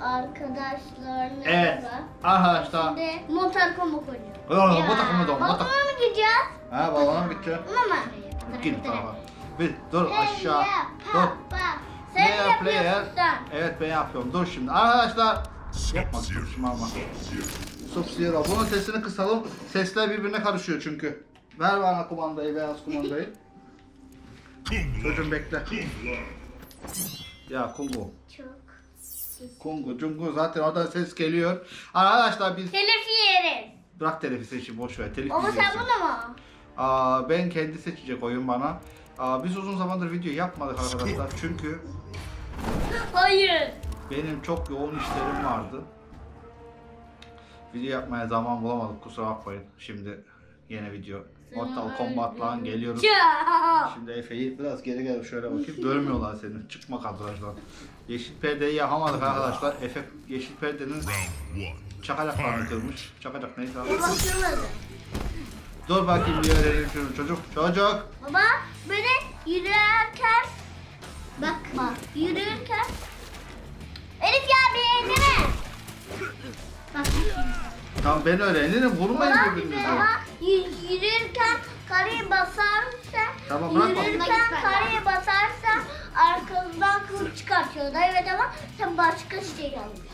Arkadaşlar Evet. Arkadaşlar. Şimdi motor komu koyuyor. Yok bu takımı da. Balkona mı gideceğiz? Ha balona mı gitti? Ama mı? Git tarafa. Bir dur aşağı. Dur. papa. Sen Player, player. yapıyorsun. Evet ben yapıyorum. Dur şimdi. Arkadaşlar. Yapma şimdi ama. Sub-Zero. Bunun sesini kısalım. Sesler birbirine karışıyor çünkü. Ver bana kumandayı, beyaz kumandayı. Çocuğum bekle. Ya Kungu. Çok. Kungu, Cungu zaten orada ses geliyor. Arkadaşlar biz Telif yeriz. bırak telifi seçin boş ver. Telif Ama sen bunu mu? Aa, ben kendi seçecek oyun bana. Aa, biz uzun zamandır video yapmadık arkadaşlar çünkü Hayır. benim çok yoğun işlerim vardı. Video yapmaya zaman bulamadık kusura bakmayın. Şimdi yeni video. Mortal Kombat'la geliyoruz. Şimdi Efe'yi biraz geri gel şöyle bakayım. Görmüyorlar seni. Çıkma kadrajdan. Yeşil perdeyi yapamadık arkadaşlar. Efe yeşil perdenin çakacaklarını kırmış. Çakacak neyse. Bakılmadı. Dur bakayım bir öğrenelim şunu çocuk. Çocuk. Baba böyle yürürken bak bak yürürken Elif ya bir eğlene. Bak Tamam ben öğrenirim. Vurmayın baba, birbirinize. baba yürürken kareye basarsa Tamam, bırak bak. yürürken kareye basarsa arkanızdan kılıç çıkartıyordu evet ama sen başka şey yapmış.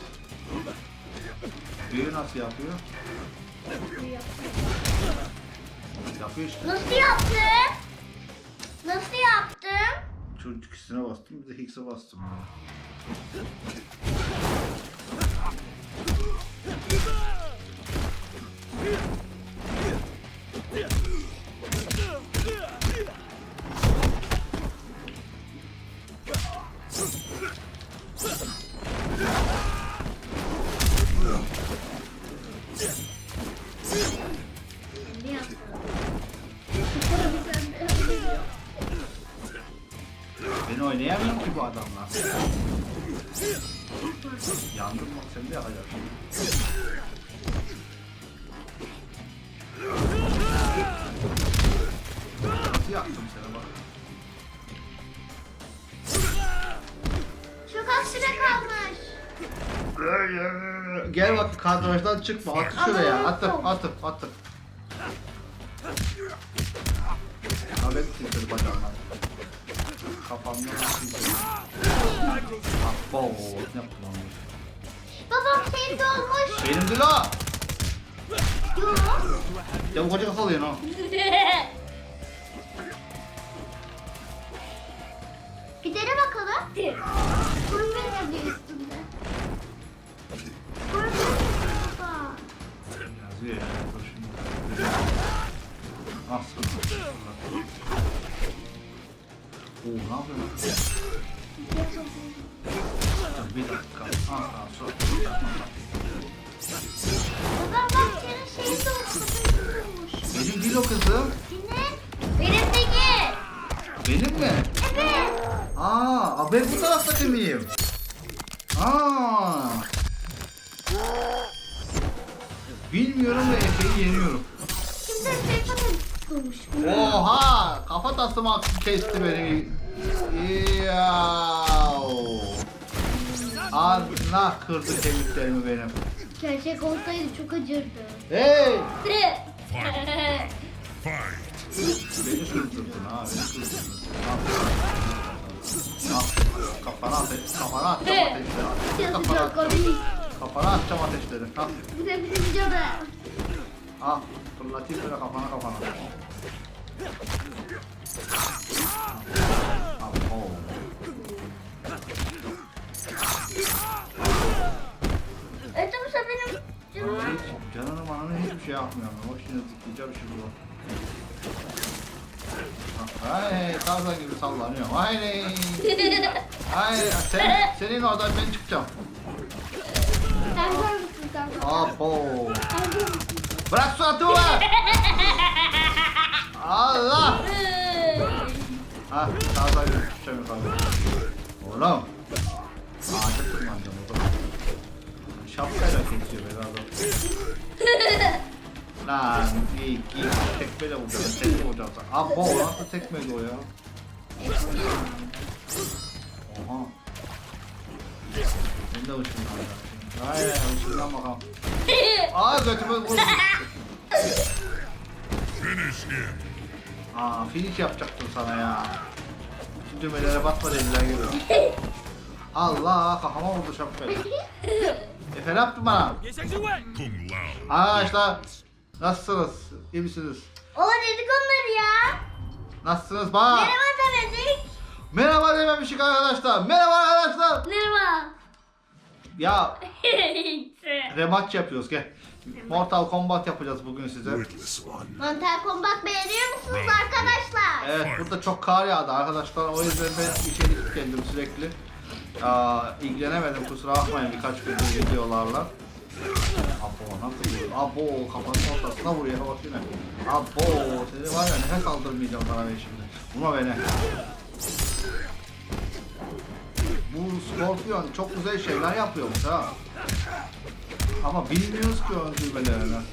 Büyü nasıl yapıyor? Yapıyor işte. Nasıl yaptın? Nasıl yaptın? Şu ikisine bastım bir de Hicks'e bastım. Gel bak kadrajdan çıkma. At şuraya. Atır, atır. Ha ben silseli bacağımdan. Kafamdan silseli. Abo, ne kullanmış? Babam senin dolmuş. Benim de la. Yok. Ya bu koca kafalı ya no. Bir dene bakalım. Kurun yazıyor üstünde. Kurun Yazıyor ya. Dur şimdi. Sıkıntı. Oo ne yapıyorsun? Bir dakika. Ah sor. Babam bak senin şeyin dolmuş. Benim değil o kızım. Benim de gel. Benim mi? Evet. Aa, ben bu taraftaki miyim? Aa. Bilmiyorum ve Efe'yi yeniyorum. Senin bakın dolmuş. Oha! Kafa tasımı kesti beni. Yav. Allah kırdı kemiklerimi benim. Gerçek olsaydı çok acırdı. Hey! Beni kırdırdın ha, beni kırdırdın. Al. Al. Kafana ateş, kafana ateşleri. Kafana, Çok komik. Kafana atacağım ateşleri. Al. Bu da bizim videoda. Al. Fırlatayım böyle kafana kafana. Al. Bu sefer benim canım. Hiç canını hiçbir şey yapmıyorum. O şimdi zıplayacağım şimdi bu. Ay tarzan gibi sallanıyor. Ay Ay sen, senin oradan ben çıkacağım. Musun? Bırak su atımı. Allah. Ha tarzan gibi çıkacağım yukarı. Oğlum. Ağaca tırmanacağım o zaman. Şapkayla kesiyor beni adam. Lan iyi iyi tekmeyle vuracağım. Tekme vuracağım sana. Abo nasıl tekmeydi o ya? Oha. Beni de ışınlanacağım şimdi. Aynen ışınlan bakalım. Aa götümü vurdu. Aa finish yapacaktım sana ya. Bütün düğmelere basma dediler gibi. Allah kafama vurdu şapkayı. Efe ne yaptın bana? Arkadaşlar nasılsınız? İyi misiniz? O dedik onları ya. Nasılsınız bana? Merhaba demedik. Merhaba dememişik arkadaşlar. Merhaba arkadaşlar. Merhaba. Ya rematch yapıyoruz gel. Mortal Kombat yapacağız bugün size. Mortal Kombat beğeniyor musunuz arkadaşlar? Evet burada çok kar yağdı arkadaşlar o yüzden ben içeri geldim sürekli. Aa, ilgilenemedim kusura bakmayın birkaç gündür videolarla. Abo nasıl vuruyor? Abo kafanın ortasına vuruyor bak yine. Abo seni var ya nefes aldırmayacağım sana ben şimdi. Vurma beni. Bu Scorpion çok güzel şeyler yapıyormuş ha. Ama bilmiyoruz ki biliyorum.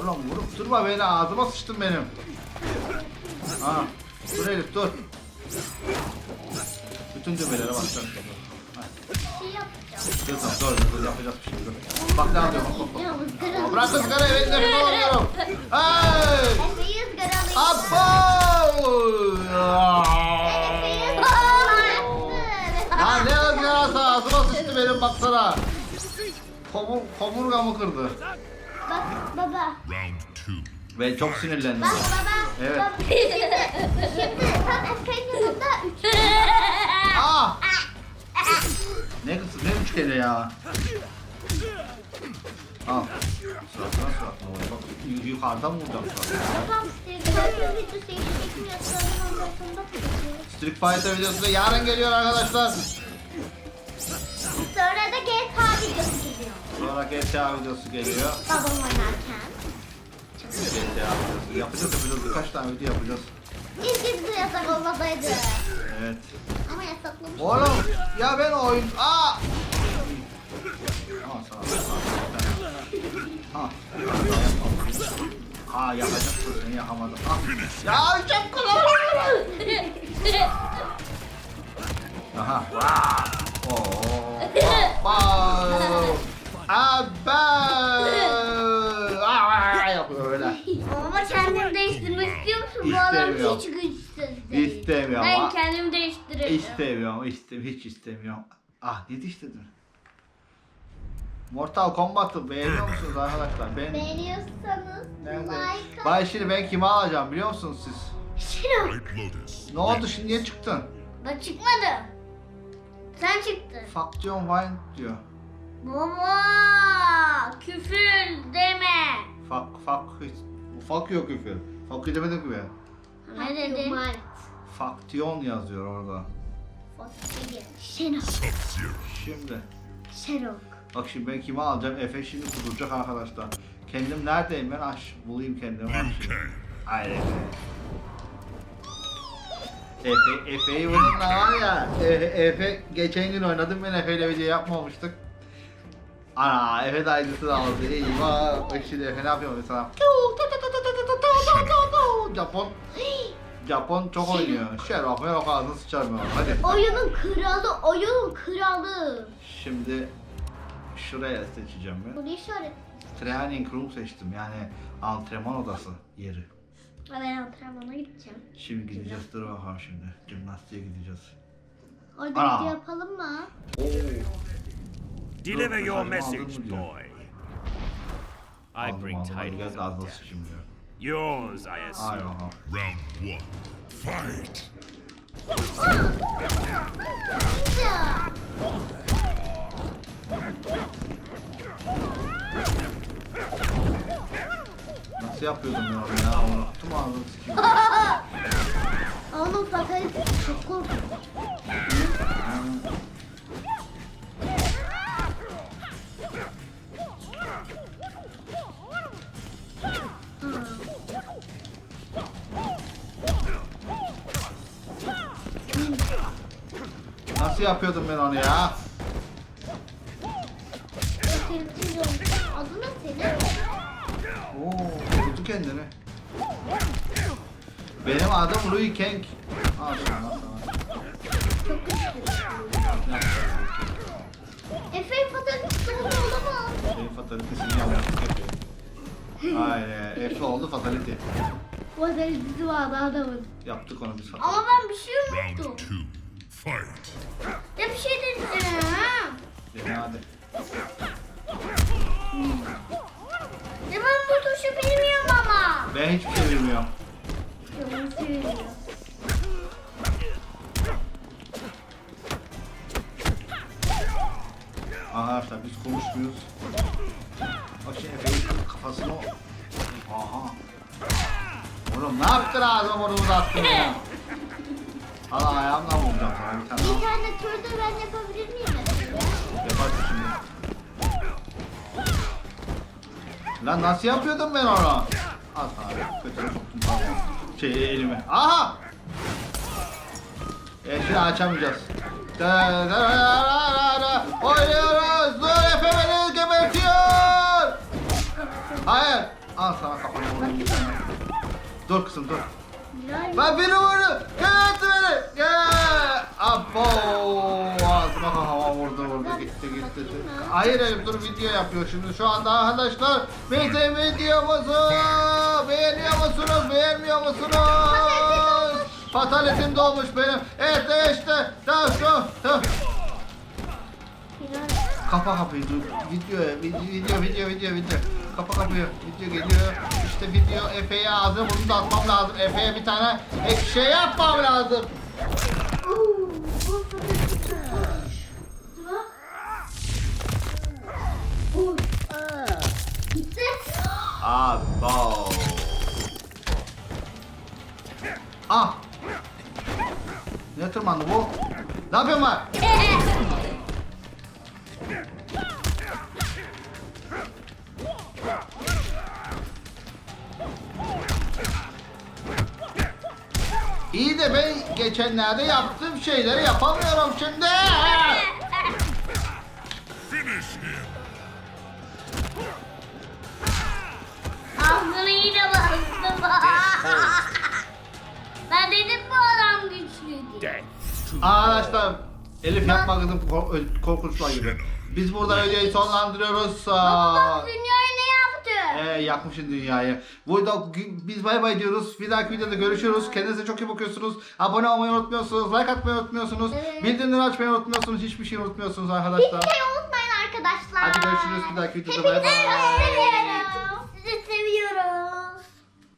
Oğlum vurup durma beni ağzıma sıçtın benim. Ha, dur Elif dur. Bütün düğmelere şey yapacağım. Kızım dur dur yapacağız bir şey dur. Bak ne yapıyorum bak bak. Bak. ızgara. Bırak ızgarayı ben nefes alamıyorum. Hey! Efe'yi baksana. Komur, komurgamı kırdı. Bak baba. Round two. Ben çok sinirlendim. Bak baba. Evet. Bak, Şimdi, şimdi sen Efe'nin yanında üç. Aa! Ne kızı ne üçgeni ya? Al. Suratına suratına vur. Bak yukarıdan vuracağım suratına. Tamam işte. Herkes videosu tutuyor. Street Fighter videosu da yarın geliyor arkadaşlar. Sonra da GTA videosu geliyor. Sonra GTA videosu geliyor. Babam oynarken. GTA videosu. Yapacağız yapacağız. Birkaç tane video yapacağız. İlk bize yasak olmasaydı. Evet. Ama yasaklamış. Oğlum ya ben oyun... Aa! Aa sağ ol. Ha. Ha yakacaksın seni yakamadım. Ha. Ya çok kullanıyorum. Aha. Vaa. Oo. Aba. Aa, yapıyor öyle. Ama kendini değiştirmek istiyor musun? Bu adam İstemiyorum. hiç güçsüz değil. İstemiyorum. Ben kendimi değiştiririm. İstemiyorum, istem hiç istemiyorum. Ah yetiştirdin. Mortal Kombat'ı beğeniyor musunuz arkadaşlar? Ben Beğeniyorsanız nerede? like Bay şimdi ben kimi alacağım biliyor musunuz siz? Şino. Ne oldu şimdi niye çıktın? Ben çıkmadım. Sen çıktın. Faction Wine diyor. Baba küfür deme. Fuck fuck hiç fuck yok küfür. Fuck demedim ki ben. Ne dedin? Faction yazıyor orada. Şenok. Şimdi Şenok. bak şimdi ben kimi alacağım? Efe şimdi kuduracak arkadaşlar. Kendim neredeyim ben? Aç bulayım kendimi. Hayır Efe. Efe, Efe'yi bununla var ya, Efe, Efe geçen gün oynadım ben Efe'yle video yapmamıştık. Ana Efe de aynısını aldı. Eyvah. Bak şimdi Efe ne yapıyor mesela? Japon. Japon çok oynuyor. Şerif Merok ağzını sıçarmıyor. Hadi. Oyunun kralı, oyunun kralı. Şimdi şuraya seçeceğim ben. Bu ne işaret? Training room seçtim yani antrenman odası yeri. Ben antrenmana gideceğim. Şimdi gideceğiz dur bakalım şimdi. Jimnastiğe gideceğiz. Orada Aa. video yapalım mı? Deliver Yok, your message, boy. I bring tidings of death. Yours, I assume. Round one. Fight. Ya. Nasıl yapıyordum ben onu ya? Unuttum ağzını sikeyim. Onun fatalite çok korkunç. Nasıl yapıyordum ben onu ya? Tehlikeli olmuş. Adı ne senin? Oo, vurdu kendini. Benim adım Louis Kang. Sana, al sana. Efe doğru olamaz. Efe'nin fatalitesini yaptık Efe. Aynen. Efe oldu fatality. Patatesi vardı adamın. Yaptık onu biz Ama fatality. ben bir şey Round unuttum. two. Fight. Ya bir şey dedim. Ha. Dene hadi. Ya ben bu tuşu bilmiyorum ama. Ben hiçbir şey bilmiyorum. Söylüyor. Arkadaşlar biz konuşmuyoruz. Bak şimdi Efe'nin kafasını... Aha. Oğlum ne yaptın ağzıma burnumu da attın ya. Allah ayağımdan vuracağım sana bir tane. Bir tane turda ben yapabilir miyim? Yaparsın şimdi. Lan nasıl yapıyordum ben onu? Al sana kötü soktum. Şey elimi. Aha! E şimdi açamayacağız. Oynuyoruz. Dur Efe beni gebertiyor. Hayır. Al sana kafanı. Dur kızım dur. Lan beni vurdu. Gebertti beni. Gel. Abo. Ağzıma kafama vurdu vurdu. Gitti gitti. Hayır Elif dur video yapıyor şimdi. Şu anda arkadaşlar bizim videomuzu beğeniyor musunuz? Beğenmiyor musunuz? Fatalitim dolmuş benim. Evet işte. Tamam şu. Tamam. Kapa kapıyı dur. Video, video, video, video, video. Kapa kapıyı. Video geliyor. İşte video Efe'ye ağzını bunu da atmam lazım. Efe'ye bir tane ek şey yapmam lazım. Abo. Ah. Ne tırmandı bu? Ne yapıyorsun lan? İyi de ben geçenlerde yaptığım şeyleri yapamıyorum şimdi. Finish him. Ağzını yine bastım. ben dedim bu adam güçlü diye. Arkadaşlar Elif yapma kızım kork- korkunçlar gibi. Biz burada videoyu sonlandırıyoruz. Baba bak yaptı? Ee, yakmışın dünyayı. Burada biz bay bay diyoruz. Bir dahaki videoda görüşürüz. Kendinize çok iyi bakıyorsunuz. Abone olmayı unutmuyorsunuz. Like atmayı unutmuyorsunuz. Evet. Bildirimleri açmayı unutmuyorsunuz. Hiçbir şey unutmuyorsunuz arkadaşlar. Hiçbir şey unutmayın arkadaşlar. Hadi görüşürüz bir dahaki videoda. Bay bay. Hepinizi seviyorum. Sizi seviyorum.